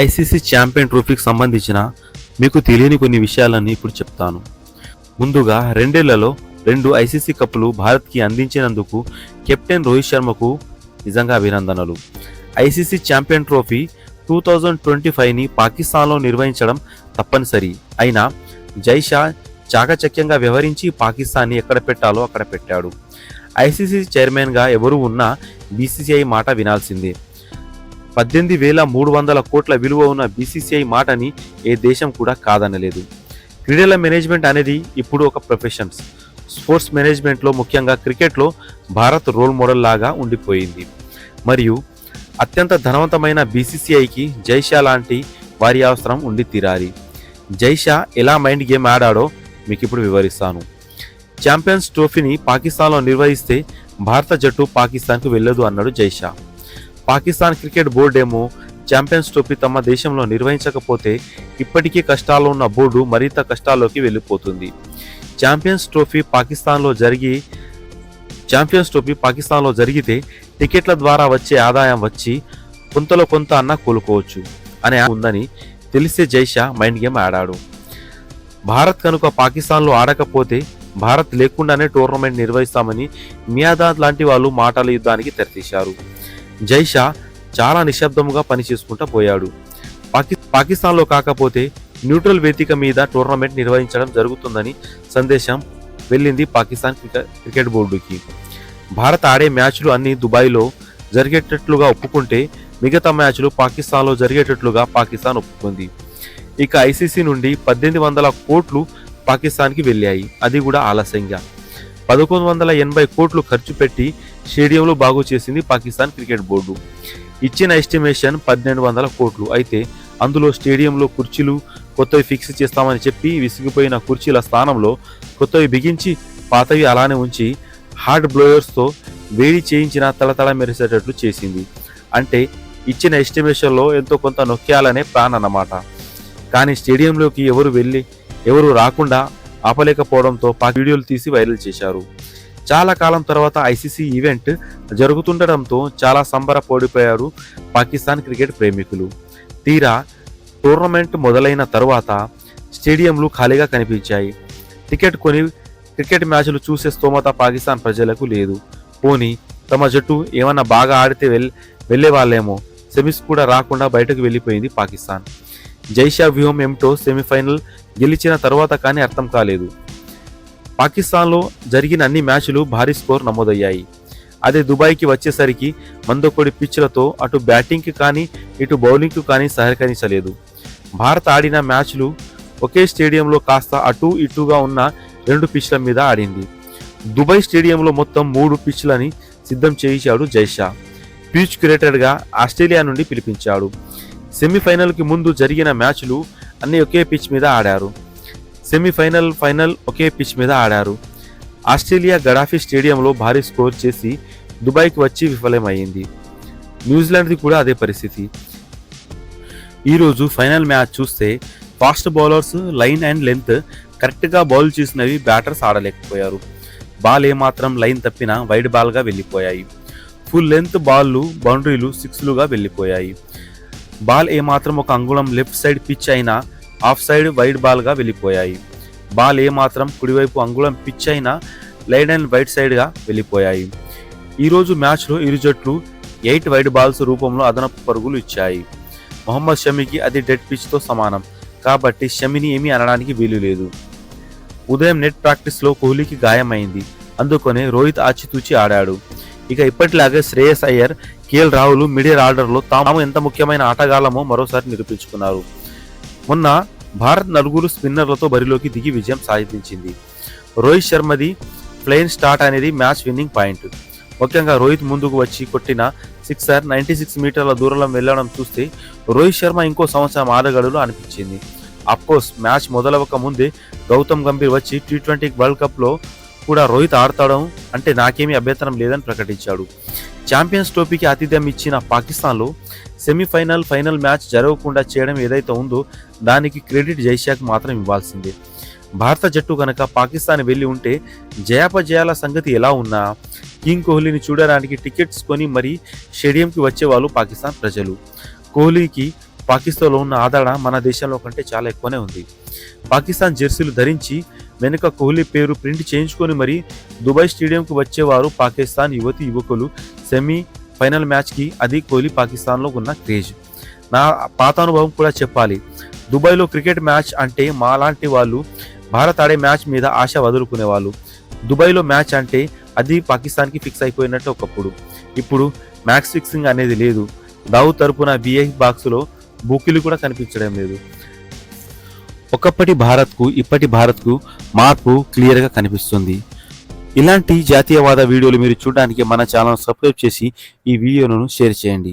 ICC champion ట్రోఫీకి సంబంధించిన మీకు తెలియని కొన్ని విషయాలన్నీ ఇప్పుడు చెప్తాను. ముందుగా రెండేళ్ళలో రెండు ఐసీసీ కప్పులు భారత్కి అందించినందుకు కెప్టెన్ రోహిత్ శర్మకు నిజంగా అభినందనలు. ICC champion trophy two thousand twenty ఫైవ్ని పాకిస్తాన్లో నిర్వహించడం తప్పనిసరి. అయినా జైషా చాకచక్యంగా వ్యవహరించి పాకిస్తాన్ని ఎక్కడ పెట్టాలో అక్కడ పెట్టాడు. ఐసీసీ చైర్మన్గా ఎవరు ఉన్నా బీసీసీఐ మాట వినాల్సిందే. పద్దెనిమిది వేల మూడు వందల కోట్ల విలువ ఉన్న బీసీసీఐ మాటని ఏ దేశం కూడా కాదనలేదు. క్రీడల మేనేజ్మెంట్ అనేది ఇప్పుడు ఒక ప్రొఫెషన్స్ స్పోర్ట్స్ మేనేజ్మెంట్లో ముఖ్యంగా క్రికెట్లో భారత్ రోల్ మోడల్ లాగా ఉండిపోయింది. మరియు అత్యంత ధనవంతమైన బీసీసీఐకి జైషా లాంటి వారి అవసరం ఉండి తీరాలి. జైషా ఎలా మైండ్ గేమ్ ఆడాడో మీకు ఇప్పుడు వివరిస్తాను. ఛాంపియన్స్ ట్రోఫీని పాకిస్తాన్లో నిర్వహిస్తే భారత జట్టు పాకిస్తాన్కు వెళ్ళదు అన్నాడు జైషా. పాకిస్తాన్ క్రికెట్ బోర్డు ఏమో ఛాంపియన్స్ ట్రోఫీ తమ దేశంలో నిర్వహించకపోతే ఇప్పటికీ కష్టాల్లో ఉన్న బోర్డు మరింత కష్టాల్లోకి వెళ్ళిపోతుంది. ఛాంపియన్స్ ట్రోఫీ పాకిస్తాన్లో జరిగి ఛాంపియన్స్ ట్రోఫీ పాకిస్తాన్లో జరిగితే టికెట్ల ద్వారా వచ్చే ఆదాయం వచ్చి కొంతలో కొంత అన్న కోలుకోవచ్చు అనే ఉందని తెలిసే జైషా మైండ్ గేమ్ ఆడాడు. భారత్ కనుక పాకిస్తాన్లో ఆడకపోతే భారత్ లేకుండానే టోర్నమెంట్ నిర్వహిస్తామని మియాదాద్ లాంటి వాళ్ళు మాటల యుద్ధానికి తెరతీశారు. జైషా చాలా నిశ్శబ్దముగా పనిచేసుకుంటూ పోయాడు. పాకి పాకిస్తాన్లో కాకపోతే న్యూట్రల్ వేదిక మీద టోర్నమెంట్ నిర్వహించడం జరుగుతుందని సందేశం వెళ్ళింది పాకిస్తాన్ క్రికెట్ బోర్డుకి. భారత్ ఆడే మ్యాచ్లు అన్ని దుబాయ్లో జరిగేటట్లుగా ఒప్పుకుంటే మిగతా మ్యాచ్లు పాకిస్తాన్లో జరిగేటట్లుగా పాకిస్తాన్ ఒప్పుకుంది. ఇక ఐసీసీ నుండి పద్దెనిమిది వందల కోట్లు పాకిస్తాన్కి వెళ్ళాయి. అది కూడా ఆలస్యంగా. పదకొండు వందల ఎనభై కోట్లు ఖర్చు పెట్టి స్టేడియంలో బాగు చేసింది పాకిస్తాన్ క్రికెట్ బోర్డు. ఇచ్చిన ఎస్టిమేషన్ పన్నెండు వందల కోట్లు. అయితే అందులో స్టేడియంలో కుర్చీలు కొత్తవి ఫిక్స్ చేస్తామని చెప్పి విసిగిపోయిన కుర్చీల స్థానంలో కొత్తవి బిగించి పాతవి అలానే ఉంచి హార్డ్ బ్లోయర్స్తో వేడి చేయించిన తలతల మెరిసేటట్లు చేసింది. అంటే ఇచ్చిన ఎస్టిమేషన్లో ఎంతో కొంత నొక్కేయాలనే ప్లాన్ అన్నమాట కానీ స్టేడియంలోకి ఎవరు వెళ్ళి ఎవరు రాకుండా ఆపలేకపోవడంతో పాక్ వీడియోలు తీసి వైరల్ చేశారు. చాలా కాలం తర్వాత ఐసీసీ ఈవెంట్ జరుగుతుండడంతో చాలా సంబరపడిపోయారు పాకిస్తాన్ క్రికెట్ ప్రేమికులు. తీరా టోర్నమెంట్ మొదలైన తర్వాత స్టేడియంలు ఖాళీగా కనిపించాయి. టికెట్ కొని క్రికెట్ మ్యాచ్లు చూసే స్తోమత పాకిస్తాన్ ప్రజలకు లేదు. పోనీ తమ జట్టు ఏమన్నా బాగా ఆడితే వెల్ వెళ్ళేవాళ్ళేమో. సెమీస్ కూడా రాకుండా బయటకు వెళ్ళిపోయింది పాకిస్తాన్. జైషా వ్యూహం ఏమిటో సెమీఫైనల్ గెలిచిన తర్వాత కానీ అర్థం కాలేదు. పాకిస్తాన్లో జరిగిన అన్ని మ్యాచ్లు భారీ స్కోర్ నమోదయ్యాయి. అదే దుబాయ్కి వచ్చేసరికి మందకొడి పిచ్లతో అటు బ్యాటింగ్కి కానీ ఇటు బౌలింగ్కి కానీ సహకరించలేదు. భారత్ ఆడిన మ్యాచ్లు ఒకే స్టేడియంలో కాస్త అటు ఇటుగా ఉన్న రెండు పిచ్ల మీద ఆడింది. దుబాయ్ స్టేడియంలో మొత్తం మూడు పిచ్లని సిద్ధం చేయించాడు జైషా. పిచ్ క్రియేటర్గా ఆస్ట్రేలియా నుండి పిలిపించాడు. సెమీఫైనల్కి ముందు జరిగిన మ్యాచ్లు అన్ని ఒకే పిచ్ మీద ఆడారు. సెమీఫైనల్ ఫైనల్ ఒకే పిచ్ మీద ఆడారు. ఆస్ట్రేలియా గడాఫీ స్టేడియంలో భారీ స్కోర్ చేసి దుబాయ్కి వచ్చి విఫలమైంది న్యూజిలాండ్ది కూడా అదే పరిస్థితి. ఈరోజు ఫైనల్ మ్యాచ్ చూస్తే fast bowlers line and length కరెక్ట్గా బౌల్ చేసినవి బ్యాటర్స్ ఆడలేకపోయారు. బాల్ ఏమాత్రం లైన్ తప్పినా వైడ్ బాల్గా వెళ్ళిపోయాయి. ఫుల్ లెంత్ బాల్లు బౌండరీలు సిక్స్లుగా వెళ్ళిపోయాయి. బాల్ ఏమాత్రం ఒక అంగుళం లెఫ్ట్ సైడ్ పిచ్ అయినా ఆఫ్ సైడ్ వైడ్ బాల్గా వెళ్ళిపోయాయి. బాల్ ఏమాత్రం కుడివైపు అంగుళం పిచ్ అయినా లైన్ అండ్ వైట్ సైడ్గా వెళ్ళిపోయాయి. ఈరోజు మ్యాచ్లో ఇరు జట్లు ఎయిట్ వైడ్ బాల్స్ రూపంలో అదనపు పరుగులు ఇచ్చాయి. మొహమ్మద్ షమీకి అది డెడ్ పిచ్తో సమానం. కాబట్టి షమిని ఏమీ అనడానికి వీలు లేదు. ఉదయం నెట్ ప్రాక్టీస్లో కోహ్లీకి గాయమైంది. అందుకనే రోహిత్ ఆచితూచి ఆడాడు. ఇక ఇప్పటిలాగే శ్రేయస్ అయ్యర్ కేఎల్ రాహుల్ మిడియర్ ఆర్డర్లో తాము ఎంత ముఖ్యమైన ఆటగాళ్ళమో మరోసారి నిరూపించుకున్నారు. మొన్న భారత్ నలుగురు స్పిన్నర్లతో బరిలోకి దిగి విజయం సాధించింది. రోహిత్ శర్మది ప్లేన్ స్టార్ట్ అనేది మ్యాచ్ విన్నింగ్ పాయింట్. ముఖ్యంగా రోహిత్ ముందుకు వచ్చి కొట్టిన సిక్సర్ నైంటీ సిక్స్ మీటర్ల దూరంలో వెళ్ళడం చూస్తే రోహిత్ శర్మ ఇంకో సంవత్సరం ఆడగలడు అనిపించింది. అఫ్కోర్స్ మ్యాచ్ మొదలవక ముందే గౌతమ్ గంభీర్ వచ్చి టీ ట్వంటీ వరల్డ్ కప్లో కూడా రోహిత్ ఆడతాడం అంటే నాకేమీ అభ్యంతరం లేదని ప్రకటించాడు. ఛాంపియన్స్ ట్రోఫీకి ఆతిథ్యం ఇచ్చిన పాకిస్తాన్లో సెమీఫైనల్ ఫైనల్ మ్యాచ్ జరగకుండా చేయడం ఏదైతే ఉందో దానికి క్రెడిట్ జైషాక్ మాత్రం ఇవ్వాల్సిందే. భారత జట్టు కనుక పాకిస్తాన్ వెళ్ళి ఉంటే జయాపజయాల సంగతి ఎలా ఉన్నా కింగ్ కోహ్లీని చూడడానికి టికెట్స్ కొని మరీ స్టేడియంకి వచ్చేవాళ్ళు పాకిస్తాన్ ప్రజలు. కోహ్లీకి పాకిస్తాన్లో ఉన్న ఆదరణ మన దేశంలో కంటే చాలా ఎక్కువనే ఉంది. పాకిస్తాన్ జెర్సీలు ధరించి వెనుక కోహ్లీ పేరు ప్రింట్ చేయించుకొని మరి దుబాయ్ స్టేడియంకు వచ్చేవారు పాకిస్తాన్ యువతి యువకులు. సెమీ ఫైనల్ మ్యాచ్కి అది కోహ్లీ పాకిస్తాన్లో ఉన్న క్రేజ్. నా పాత అనుభవం కూడా చెప్పాలి. దుబాయ్లో క్రికెట్ మ్యాచ్ అంటే మాలాంటి వాళ్ళు భారత్ ఆడే మ్యాచ్ మీద ఆశ వదులుకునేవాళ్ళు దుబాయ్లో మ్యాచ్ అంటే అది పాకిస్తాన్కి ఫిక్స్ అయిపోయినట్టు ఒకప్పుడు. ఇప్పుడు మ్యాచ్ ఫిక్సింగ్ అనేది లేదు. దావు తరపున విఐ బాక్స్లో బుకిలు కూడా కనిపించడం లేదు. ఒకప్పటి భారత్కు ఇప్పటి భారత్కు మార్పు క్లియర్గా కనిపిస్తుంది. ఇలాంటి జాతీయవాద వీడియోలు మీరు చూడడానికి మన ఛానల్ సబ్స్క్రైబ్ చేసి ఈ వీడియోలను షేర్ చేయండి.